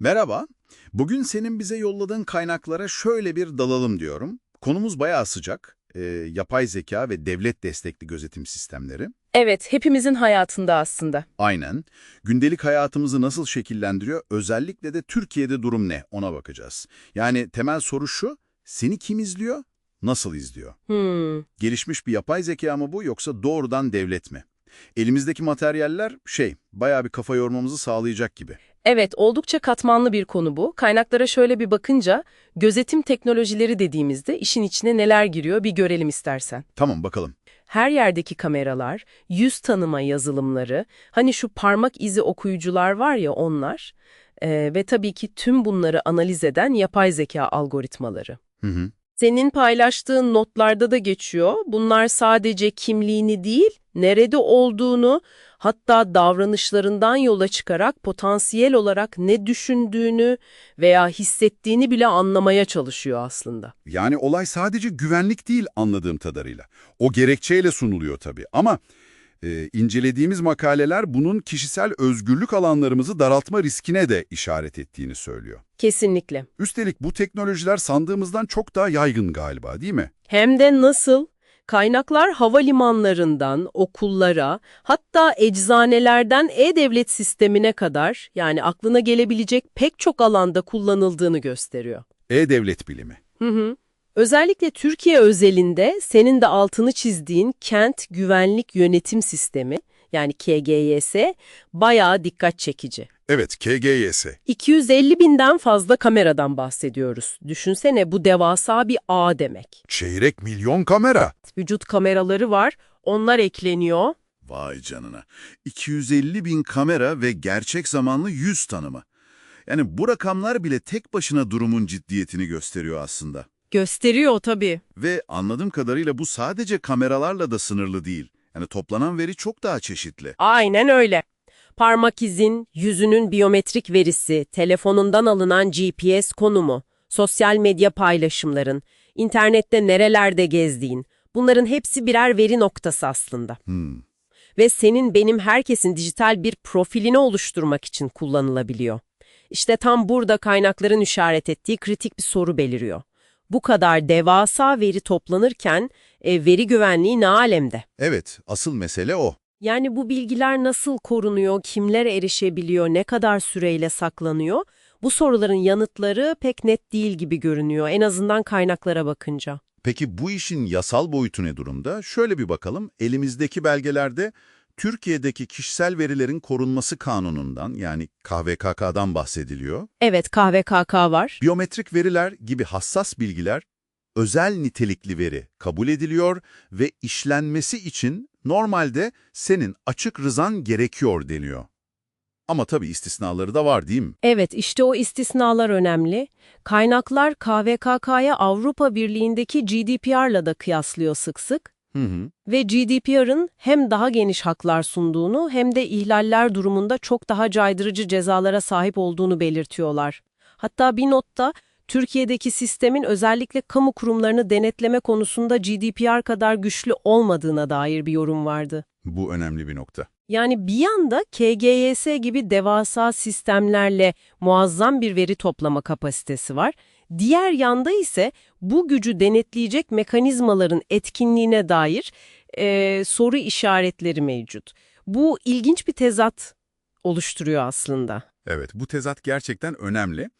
Merhaba. Bugün senin bize yolladığın kaynaklara şöyle bir dalalım diyorum. Konumuz bayağı sıcak. Ee, yapay zeka ve devlet destekli gözetim sistemleri. Evet, hepimizin hayatında aslında. Aynen. Gündelik hayatımızı nasıl şekillendiriyor? Özellikle de Türkiye'de durum ne? Ona bakacağız. Yani temel soru şu, seni kim izliyor, nasıl izliyor? Hmm, Gelişmiş bir yapay zeka mı bu yoksa doğrudan devlet mi? Elimizdeki materyaller şey, bayağı bir kafa yormamızı sağlayacak gibi. Evet, oldukça katmanlı bir konu bu. Kaynaklara şöyle bir bakınca, gözetim teknolojileri dediğimizde işin içine neler giriyor bir görelim istersen. Tamam bakalım. Her yerdeki kameralar, yüz tanıma yazılımları, hani şu parmak izi okuyucular var ya onlar eee, ve tabii ki tüm bunları analiz eden yapay zeka algoritmaları. Hı hı. Senin paylaştığın notlarda da geçiyor. Bunlar sadece kimliğini değil, nerede olduğunu, hatta davranışlarından yola çıkarak potansiyel olarak ne düşündüğünü veya hissettiğini bile anlamaya çalışıyor aslında. Yani olay sadece güvenlik değil anladığım kadarıyla. O gerekçeyle sunuluyor tabii ama e, incelediğimiz makaleler bunun kişisel özgürlük alanlarımızı daraltma riskine de işaret ettiğini söylüyor. Kesinlikle. Üstelik bu teknolojiler sandığımızdan çok daha yaygın galiba değil mi? Hem de nasıl? Kaynaklar havalimanlarından okullara, hatta eczanelerden e-devlet sistemine kadar yani aklına gelebilecek pek çok alanda kullanıldığını gösteriyor. E-Devlet bilimi. Hı hı. Özellikle Türkiye özelinde senin de altını çizdiğin Kent Güvenlik Yönetim Sistemi yani KGYS bayağı dikkat çekici. Evet, KGYS. 250 binden fazla kameradan bahsediyoruz. Düşünsene bu devasa bir ağ demek. Çeyrek milyon kamera. Vücut kameraları var, onlar ekleniyor. Vay canına. 250 bin kamera ve gerçek zamanlı yüz tanımı. Yani bu rakamlar bile tek başına durumun ciddiyetini gösteriyor aslında. Gösteriyor tabii. Ve anladığım kadarıyla bu sadece kameralarla da sınırlı değil. Yani toplanan veri çok daha çeşitli. Aynen öyle. Parmak izin, yüzünün biyometrik verisi, telefonundan alınan GPS konumu, sosyal medya paylaşımların, internette nerelerde gezdiğin, bunların hepsi birer veri noktası aslında. Hmm. Ve senin benim herkesin dijital bir profilini oluşturmak için kullanılabiliyor. İşte tam burada kaynakların işaret ettiği kritik bir soru beliriyor. Bu kadar devasa veri toplanırken e, veri güvenliği ne alemde? Evet, asıl mesele o. Yani bu bilgiler nasıl korunuyor, kimler erişebiliyor, ne kadar süreyle saklanıyor? Bu soruların yanıtları pek net değil gibi görünüyor, en azından kaynaklara bakınca. Peki bu işin yasal boyutu ne durumda? Şöyle bir bakalım. Elimizdeki belgelerde Türkiye'deki kişisel verilerin korunması kanunundan yani KVKK'dan bahsediliyor. Evet, KVKK var. Biyometrik veriler gibi hassas bilgiler özel nitelikli veri kabul ediliyor ve işlenmesi için normalde senin açık rızan gerekiyor deniyor. Ama tabii istisnaları da var değil mi? Evet, işte o istisnalar önemli. Kaynaklar KVKK'ya Avrupa Birliği'ndeki GDPR'la da kıyaslıyor sık sık. Hı hı. Ve GDPR'ın hem daha geniş haklar sunduğunu hem de ihlaller durumunda çok daha caydırıcı cezalara sahip olduğunu belirtiyorlar. Hatta bir notta Türkiye'deki sistemin özellikle kamu kurumlarını denetleme konusunda GDPR kadar güçlü olmadığına dair bir yorum vardı. Bu önemli bir nokta. Yani bir yanda KGYS gibi devasa sistemlerle muazzam bir veri toplama kapasitesi var. Diğer yanda ise bu gücü denetleyecek mekanizmaların etkinliğine dair eee, soru işaretleri mevcut. Bu ilginç bir tezat oluşturuyor aslında. Evet, bu tezat gerçekten önemli.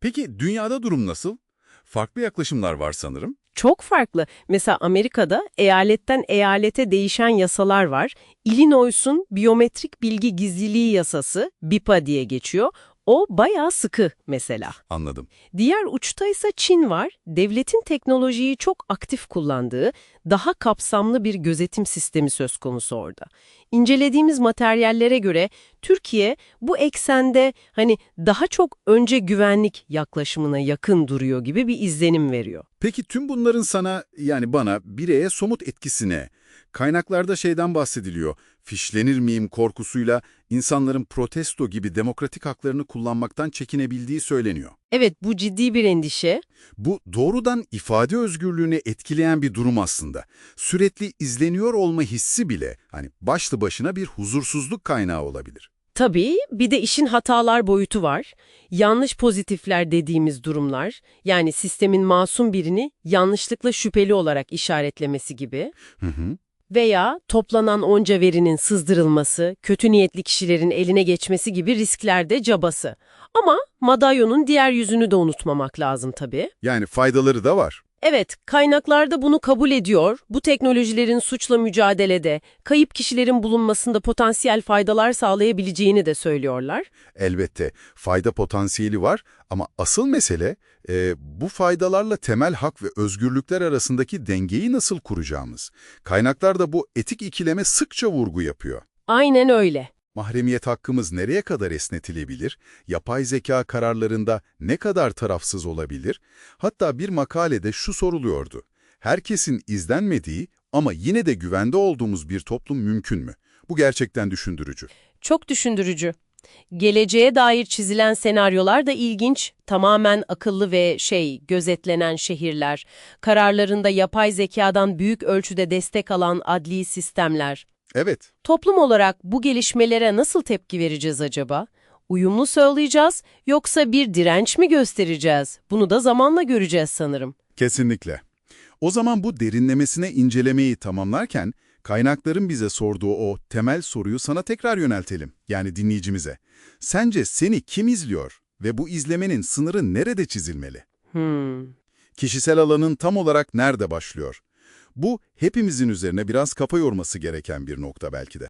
Peki dünyada durum nasıl? Farklı yaklaşımlar var sanırım. Çok farklı. Mesela Amerika'da eyaletten eyalete değişen yasalar var. Illinois'un biyometrik bilgi gizliliği yasası, BIPA diye geçiyor. O bayağı sıkı mesela. Anladım. Diğer uçta ise Çin var. Devletin teknolojiyi çok aktif kullandığı, daha kapsamlı bir gözetim sistemi söz konusu orada. İncelediğimiz materyallere göre Türkiye bu eksende hani daha çok önce güvenlik yaklaşımına yakın duruyor gibi bir izlenim veriyor. Peki tüm bunların sana yani bana bireye somut etkisine, kaynaklarda şeyden bahsediliyor, fişlenir miyim korkusuyla insanların protesto gibi demokratik haklarını kullanmaktan çekinebildiği söyleniyor. Evet bu ciddi bir endişe. Bu doğrudan ifade özgürlüğünü etkileyen bir durum aslında. Sürekli izleniyor olma hissi bile hani başlı başına bir huzursuzluk kaynağı olabilir. Tabii bir de işin hatalar boyutu var. Yanlış pozitifler dediğimiz durumlar, yani sistemin masum birini yanlışlıkla şüpheli olarak işaretlemesi gibi Hı hı. Veya toplanan onca verinin sızdırılması, kötü niyetli kişilerin eline geçmesi gibi risklerde cabası. Ama madalyonun diğer yüzünü de unutmamak lazım tabii. Yani faydaları da var. Evet, kaynaklarda bunu kabul ediyor. Bu teknolojilerin suçla mücadelede, kayıp kişilerin bulunmasında potansiyel faydalar sağlayabileceğini de söylüyorlar. Elbette fayda potansiyeli var ama asıl mesele e, bu faydalarla temel hak ve özgürlükler arasındaki dengeyi nasıl kuracağımız. Kaynaklar da bu etik ikileme sıkça vurgu yapıyor. Aynen öyle. Mahremiyet hakkımız nereye kadar esnetilebilir? Yapay zeka kararlarında ne kadar tarafsız olabilir? Hatta bir makalede şu soruluyordu. Herkesin izlenmediği ama yine de güvende olduğumuz bir toplum mümkün mü? Bu gerçekten düşündürücü. Çok düşündürücü. Geleceğe dair çizilen senaryolar da ilginç. Tamamen akıllı ve şey, gözetlenen şehirler, kararlarında yapay zekadan büyük ölçüde destek alan adli sistemler. Evet, Toplum olarak bu gelişmelere nasıl tepki vereceğiz acaba? Uyumlu sağlayacağız yoksa bir direnç mi göstereceğiz? Bunu da zamanla göreceğiz sanırım. kesinlikle. O zaman bu derinlemesine incelemeyi tamamlarken kaynakların bize sorduğu o temel soruyu sana tekrar yöneltelim. Yani dinleyicimize. Sence seni kim izliyor ve bu izlemenin sınırı nerede çizilmeli? Hmm. Kişisel alanın tam olarak nerede başlıyor? Bu hepimizin üzerine biraz kafa yorması gereken bir nokta belki de.